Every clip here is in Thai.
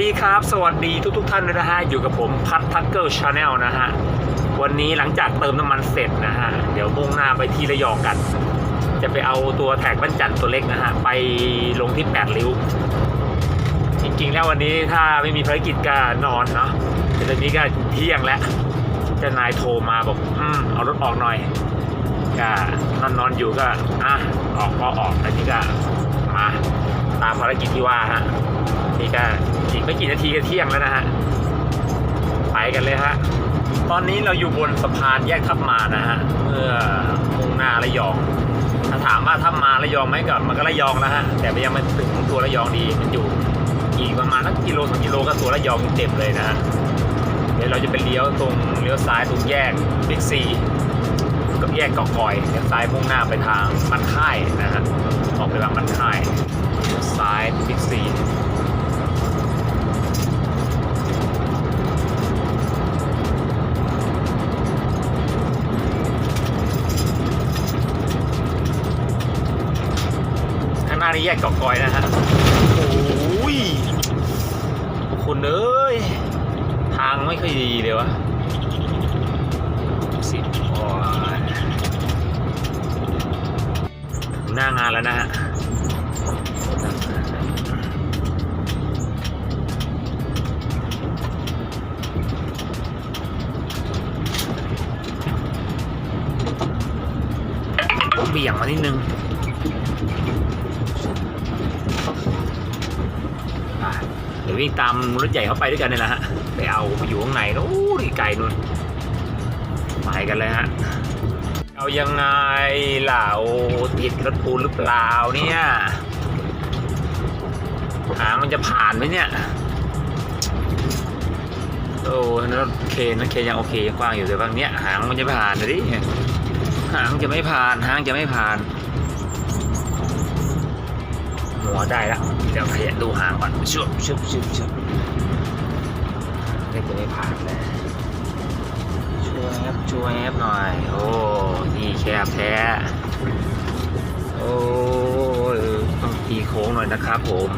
ดีครับ สวัสดีทุกทท่านด้วยนะฮะ อยู่กับผมพัททักเกอร์ชาแนลนะฮะ วันนี้หลังจากเติมน้ำมันเสร็จนะฮะ เดี๋ยวมุ่งหน้าไปที่ระยองกัน จะไปเอาตัวแท็กบ้านจันตัวเล็กนะฮะ ไปลงที่แปดริ้ว จริงๆ แล้ววันนี้ถ้าไม่มีภารกิจก็นอนเนาะแต่ตอนนี้ก็เที่ยงแล้วเจ้านายโทรมาบอกอืมเอารถออกหน่อยก็นอนนอนอยู่ก็อะออกก็ออกอันนี้ก็ มาตามภารกิจที่ว่าฮะนี่ก็อีกไม่กี่นาทีก็เที่ยงแล้วนะฮะไปกันเลยฮะตอนนี้เราอยู่บนสะพานแยกทับมานะฮะเมื่อมุ่งหน้าระยองถ้าถามว่าทับมาระยองไหมก็มันก็ระยองแล้วฮะแต่ยังไม่ถึงตัวระยองดีมันอยู่อีกประมาณสักกิโลสองกิโลก็ตัวระยองเต็มเลยนะฮะเดี๋ยวเราจะไปเลี้ยวตรงเลี้ยวซ้ายตรงแยกบิ๊กซี กับแยกเกาะกอยเลี้ยวซ้ายมุ่งหน้าไปทางมันค่ายนะฮะออกไปทางมันค่ายซ้ายบิ๊กซีข้างหน้านี่แยกเกาะกอยนะฮะโอ้ยทุกคนเอ้ยทางไม่ค่อยดีเลยวะางานแล้วนะฮะเบี่ยงมานิดนึงเดี๋ยววิ่งตามรถใหญ่เข้าไปด้วยกันเนี่ยแหละฮะ ไปเอาไปอยู่ข้างในนู้นไกลนู่นไปกันเลยฮะ เอายังไงล่ะโอ้ติดรถปูนหรือเปล่าเนี่ยหางมันจะผ่านไหมเนี่ยโอ้รถเคนรถเคนยังโอเคยังกว้างอยู่แต่บางเนี้ยหางมันจะผ่านดิหางจะไม่ผ่านหางจะไม่ผ่าน หัวได้แล้วเดี๋ยวขยันดูหางก่อนชุบชุบชุบชุบนี่จะไม่ผ่านเลย ช่วยแอปช่วยแอปหน่อย โอ้นี่แคบแท้ โอ้ยต้องตีโค้งหน่อยนะครับผม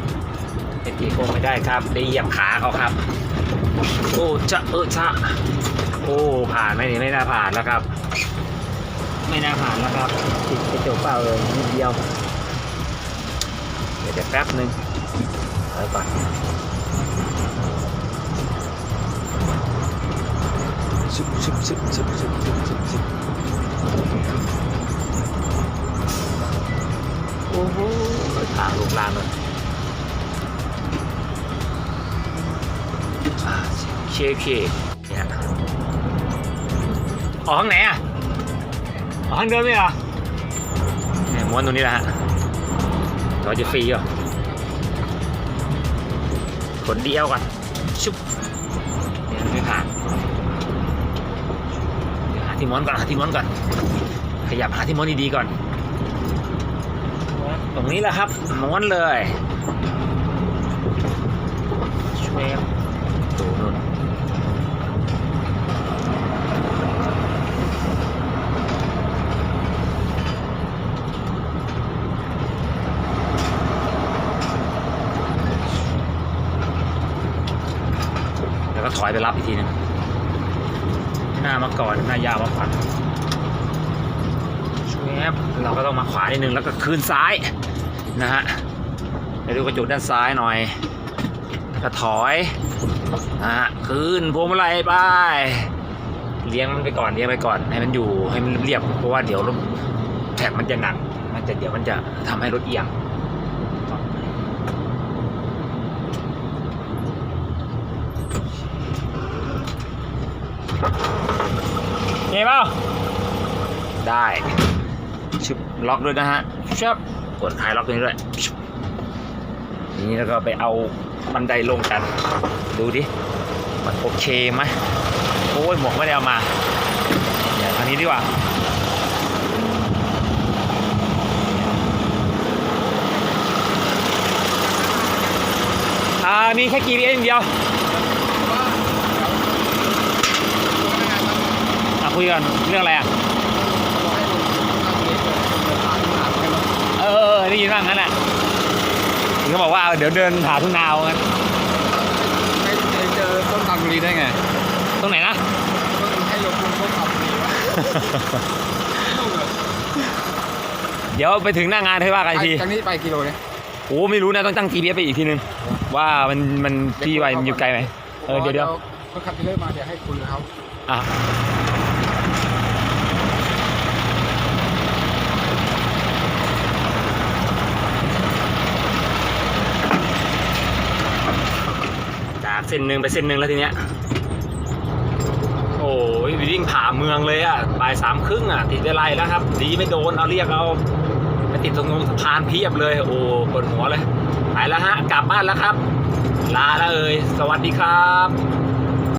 ไม่ตีโค้งไม่ได้ครับ ได้เหยียบขาเขาครับ โอ้จะเออชะโอ้ผ่านไหมนี่ไม่น่าผ่านแล้วครับ ไม่น่าผ่านแล้วครับติดกระจกเปล่าเลยนิดเดียว เดี๋ยวแป๊บนึงเอาก่อน ชุบชุบชุบชุบชุบชุบชุบชุบโอ้โหทางลูกลางเลยอาโอเคโอเคเนี่ยออกข้างไหนอะออกข้างเดิมไหมเหรอเนี่ยม้วนตรงนี้แหละฮะเราจะฟรีเหรอขนเดียวก่อนชุบเนี่ยไม่ผ่าน ที่ม้อนก่อนหาที่ม้อนก่อน ขยับหาที่ม้อนดีๆก่อน ตรงนี้แหละครับม้วนเลยช่วยดูนู่นแล้วก็ถอยไปรับอีกทีหนึง หน้ามาก่อนหน้ายาวมาก่อนช่วยเราก็ต้องมาขวานิดนึงแล้วก็คืนซ้ายนะฮะไปดูกระจกด้านซ้ายหน่อยแล้วก็ถอยนะฮะคืนพวงมาลัยไปเลี้ยงมันไปก่อนเลี้ยงไปก่อนให้มันอยู่ให้มันเรียบเพราะว่าเดี๋ยวรถแท็กมันจะหนักมันจะเดี๋ยวมันจะทำให้รถเอียง เห็นเปล่าได้ชุบล็อกด้วยนะฮะชับกดคลายล็อกตรงนี้ด้วยชุบนี่แล้วก็ไปเอาบันไดลงกัน ดูดิมันโอเคไหมโอ้ยหมวกไม่ได้เอามาอย่างอันนี้ดีกว่าอ่ามีแค่กีบีเอ็นเดียวอะ คุยกันเรื่องอะไรอะเออเออได้ยินว่างั้นแหละเขาบอกว่าเดี๋ยวเดินหาทุ่งนาเอางั้นรงนี้ได้ไง ตรงไหนนะก็ให้ลงลงก็ขับดีวะเดี๋ยวไปถึงหน้างานให้ว่ากันอีกทีจากนี้ไปกิโลเนี่ยโอ้ไม่รู้นะต้องตั้ง GPS ไปอีกทีนึง ว่ามันมันที่ไวมันอยู่ไกลไหมเออเดี๋ยวเดี๋ยวเขาขับไปเรื่อยมาเดี๋ยวให้คุยกับเขาอะ เส้นหนึ่งไปเส้นหนึ่งแล้วทีเนี้ยโอ้ยวิ่งผ่าเมืองเลยอะบ่ายสามครึ่งอะติดอะไรแล้วครับดีไม่โดนเอาเรียกเอาไปติดตรงงสะพานเพียบเลย โอ้ปวดหัวเลยไปแล้วฮะ กลับบ้านแล้วครับ ลาแล้วเอ่ยสวัสดีครับ